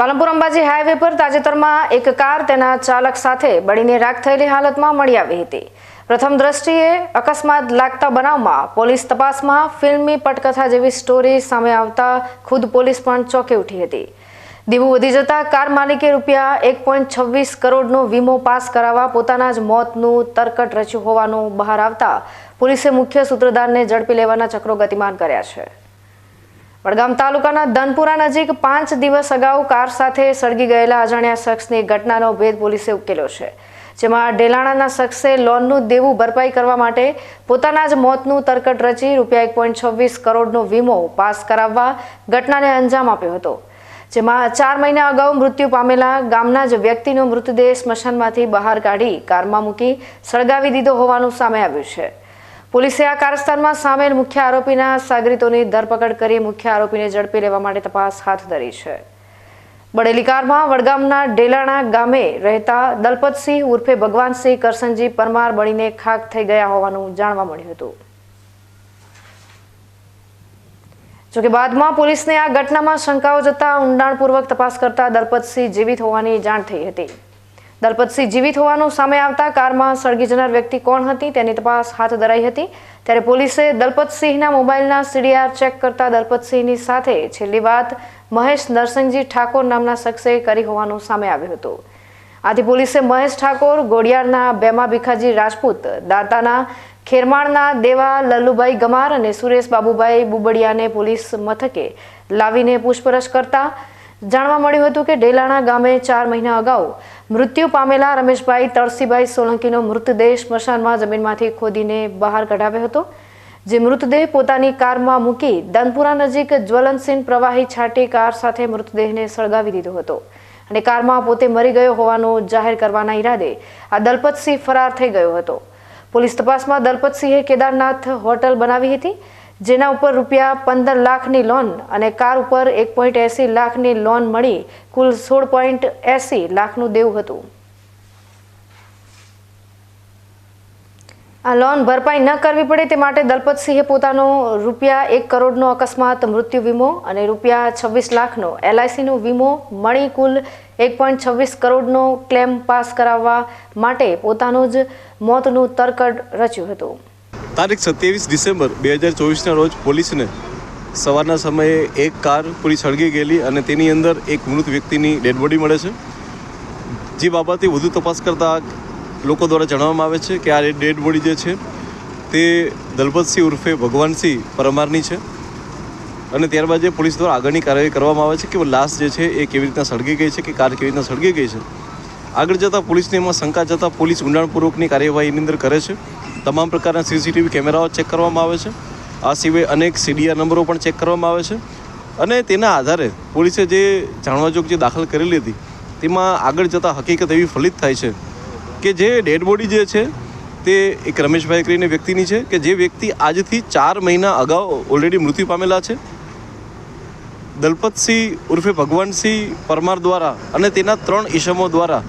Palanpur Ambaji highway પર તાજેતરમાં એક કાર તેના ચાલક સાથે બળીને રાખ થયેલી હાલતમાં મળી આવી હતી. પ્રથમ દ્રષ્ટિએ અકસ્માત લાગતા બનાવમાં પોલીસ તપાસમાં ફિલ્મી પટકથા જેવી સ્ટોરી સામે આવતા ખુદ પોલીસ પણ ચોંકી ઉઠી હતી. દીવું વધી જતા કાર માલિકે રૂપિયા એક પોઈન્ટ છવ્વીસ કરોડનો વીમો પાસ કરાવવા પોતાના જ મોતનું તરકટ રચ્યું હોવાનું બહાર આવતા પોલીસે મુખ્ય સૂત્રધારને ઝડપી લેવાના ચક્રો ગતિમાન કર્યા છે. વડગામ તાલુકાના ધનપુરા નજીક પાંચ દિવસ અગાઉ કાર સાથે સળગી ગયેલા અજાણ્યા શખ્સની ઘટનાનો ભેદ પોલીસે ઉકેલ્યો છે. જેમાં ડેલાણાના શખ્સે લોનનું દેવું ભરપાઈ કરવા માટે પોતાના જ મોતનું તરકટ રચી રૂપિયા એક પોઈન્ટ છવ્વીસ કરોડનો વીમો પાસ કરાવવા ઘટનાને અંજામ આપ્યો હતો. જેમાં ચાર મહિના અગાઉ મૃત્યુ પામેલા ગામના જ વ્યક્તિનો મૃતદેહ સ્મશાનમાંથી બહાર કાઢી કારમાં મૂકી સળગાવી દીધો હોવાનું સામે આવ્યું છે. પોલીસે આ કારસ્તાનમાં સામેલ મુખ્ય આરોપીના સાગરીતોની ધરપકડ કરી મુખ્ય આરોપીને ઝડપી લેવા માટે તપાસ હાથ ધરી છે. બળેલી કારમાં વડગામના ડેલાણા ગામે રહેતા દલપતસિંહ ઉર્ફે ભગવાનસિંહ કરસનજી પરમાર બળીને ખાક થઈ ગયા હોવાનું જાણવા મળ્યું હતું. જોકે બાદમાં પોલીસને આ ઘટનામાં શંકાઓ જતા ઊંડાણપૂર્વક તપાસ કરતા દલપતસિંહ જીવિત હોવાની જાણ થઈ હતી. દલપતસિંહ જીવિત હોવાનું સામે આવતા કારમાં સળગી જનાર વ્યક્તિ કોણ હતી તેની તપાસ હાથ ધરાઈ હતી. ત્યારે પોલીસે દલપતસિંહના મોબાઈલના સીડીઆર ચેક કરતા દલપતસિંહની સાથે છેલ્લી વાત મહેશ નરસિંહજી ઠાકોર નામના શખ્સે કરી હોવાનું સામે આવ્યું હતું. આથી પોલીસે મહેશ ઠાકોર, ગોડિયારના બેમા ભીખાજી રાજપૂત, દાતાના ખેરમાળના દેવા લલ્લુભાઈ ગમાર અને સુરેશ બાબુભાઈ બુબડિયાને પોલીસ મથકે લાવીને પૂછપરછ કરતા જાણવા મળ્યું હતું કે ડેલાણા ગામે ચાર મહિના અગાઉ મૃત્યુ પામેલા રમેશભાઈ તળસીભાઈ સોલંકીનો મૃતદેહ સ્મશાનમાં જમીનમાંથી ખોદીને બહાર કઢાવ્યો હતો, જે મૃતદેહ પોતાની કારમાં મૂકી દનપુરા નજીક જ્વલનસીન પ્રવાહી છાંટી કાર સાથે મૃતદેહને સળગાવી દીધો હતો અને કારમાં પોતે મરી ગયો હોવાનું જાહેર કરવાના ઈરાદે આ દલપતસિંહ ફરાર થઈ ગયો હતો. પોલીસ તપાસમાં દલપતસિંહે કેદારનાથ હોટલ બનાવી હતી જેના ઉપર રૂપિયા પંદર લાખની લોન અને કાર ઉપર એક પોઈન્ટ એસી લાખની લોન મળી, કુલ સોળ પોઈન્ટ એસી લાખનું દેવું હતું. આ લોન ભરપાઈ ન કરવી પડે તે માટે દલપતસિંહે પોતાનો રૂપિયા એક કરોડનો અકસ્માત મૃત્યુ વીમો અને રૂપિયા છવ્વીસ લાખનો એલઆઈસીનો વીમો મળી કુલ એક પોઈન્ટ છવ્વીસ કરોડનો ક્લેમ પાસ કરાવવા માટે પોતાનું જ મોતનું તરકડ રચ્યું હતું. તારીખ સત્યાવીસ ડિસેમ્બર બે હજાર ચોવીસના રોજ પોલીસને સવારના સમયે એક કાર પૂરી સળગી ગયેલી અને તેની અંદર એક મૃત વ્યક્તિની ડેડ બોડી મળે છે. જે બાબતે વધુ તપાસ કરતા લોકો દ્વારા જણાવવામાં આવે છે કે આ ડેડ બોડી જે છે તે દલપતસિંહ ઉર્ફે ભગવાનસિંહ પરમારની છે અને ત્યારબાદ જે પોલીસ દ્વારા આગળની કાર્યવાહી કરવામાં આવે છે કે લાશ જે છે એ કેવી રીતના સળગી ગઈ છે કે કાર કેવી રીતના સળગી ગઈ છે. આગળ જતાં પોલીસને એમાં શંકા જતાં પોલીસ ઊંડાણપૂર્વકની કાર્યવાહીની અંદર કરે છે. તમામ પ્રકારના સીસીટીવી કેમેરાઓ ચેક કરવામાં આવે છે. આ સિવાય અનેક સીડીઆર નંબરો પણ ચેક કરવામાં આવે છે. અને તેના આધારે પોલીસે જે જાણવાજોગ જે દાખલ કરેલી હતી, તેમાં આગળ જતાં હકીકત એવી ફલિત થાય છે કે જે ડેડ બોડી જે છે, તે એક રમેશભાઈ કરીને વ્યક્તિની છે કે જે વ્યક્તિ આજથી ચાર મહિના અગાઉ ઓલરેડી મૃત્યુ પામેલા છે. દલપતસિંહ ઉર્ફે ભગવાનસિંહ પરમાર દ્વારા અને તેના ત્રણ ઈસમો દ્વારા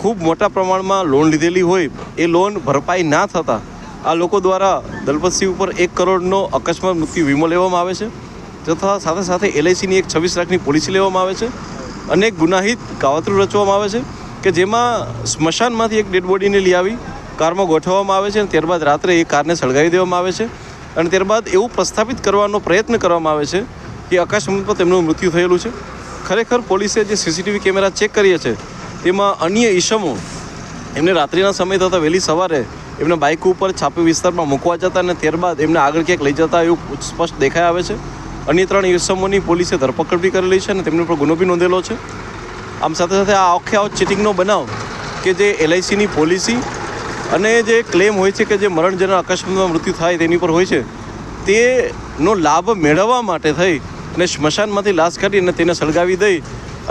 ખૂબ મોટા પ્રમાણમાં લોન લીધેલી હોય, એ લોન ભરપાઈ ના થતાં આ લોકો દ્વારા દલપતસિંહ ઉપર એક કરોડનો અકસ્માત મૃત્યુ વીમો લેવામાં આવે છે, તથા સાથે સાથે એલઆઈસીની એક છવ્વીસ લાખની પોલિસી લેવામાં આવે છે, અનેક ગુનાહિત કાવતરું રચવામાં આવે છે, કે જેમાં સ્મશાનમાંથી એક ડેડ બોડીને લઈ આવી, કારમાં ગોઠવવામાં આવે છે અને ત્યારબાદ રાત્રે એ કારને સળગાવી દેવામાં આવે છે, અને ત્યારબાદ એવું પ્રસ્થાપિત કરવાનો પ્રયત્ન કરવામાં આવે છે કે અકસ્માતમાં તેમનું મૃત્યુ થયેલું છે. ખરેખર પોલીસે જે સીસીટીવી કેમેરા ચેક કરીએ છે તેમાં અન્ય ઈસમો, એમને રાત્રિના સમય થતાં વહેલી સવારે એમને બાઇક ઉપર છાપી વિસ્તારમાં મૂકવા જતા અને ત્યારબાદ એમને આગળ ક્યાંક લઈ જતા એવું સ્પષ્ટ દેખાઈ આવે છે. અન્ય ત્રણ ઈસમોની પોલીસે ધરપકડ બી કરેલી છે અને તેમની પર ગુનો બી નોંધેલો છે. આમ સાથે સાથે આ આખે આવો ચીટિંગનો બનાવ કે જે એલઆઈસીની પોલિસી અને જે ક્લેમ હોય છે કે જે મરણજનક અકસ્માતમાં મૃત્યુ થાય તેની પર હોય છે, તેનો લાભ મેળવવા માટે થઈ અને સ્મશાનમાંથી લાશ કાઢી અને તેને સળગાવી દઈ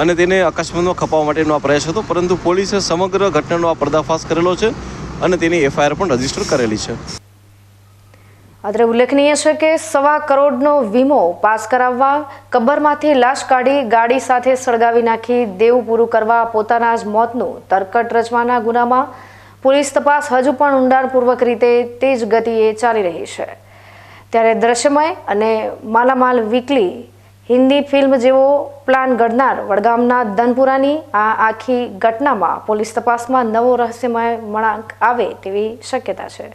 અને તેને અકસ્માતમાં ખપાવવા માટેનો આ પ્રયાસ હતો, પરંતુ પોલીસે સમગ્ર ઘટનાનો આ પર્દાફાશ કરેલો છે અને તેની એફઆઈઆર પણ રજિસ્ટર કરેલી છે. અત્રે ઉલ્લેખનીય છે કે સવા કરોડનો વીમો પાસ કરાવવા કબરમાંથી લાશ કાઢી ગાડી સાથે સળગાવી નાખી દેવું પૂરું કરવા પોતાના જ મોતનું તરકટ રચવાના ગુનામાં પોલીસ તપાસ હજુ પણ ઊંડાણપૂર્વક રીતે તેજ ગતિએ ચાલી રહી છે. ત્યારે દ્રશ્યમય અને માલામાલ વીકલી હિન્દી ફિલ્મ જેવો પ્લાન ઘડનાર વડગામના ધનપુરાની આ આખી ઘટનામાં પોલીસ તપાસમાં નવો રહસ્યમય વળાંક આવે તેવી શક્યતા છે.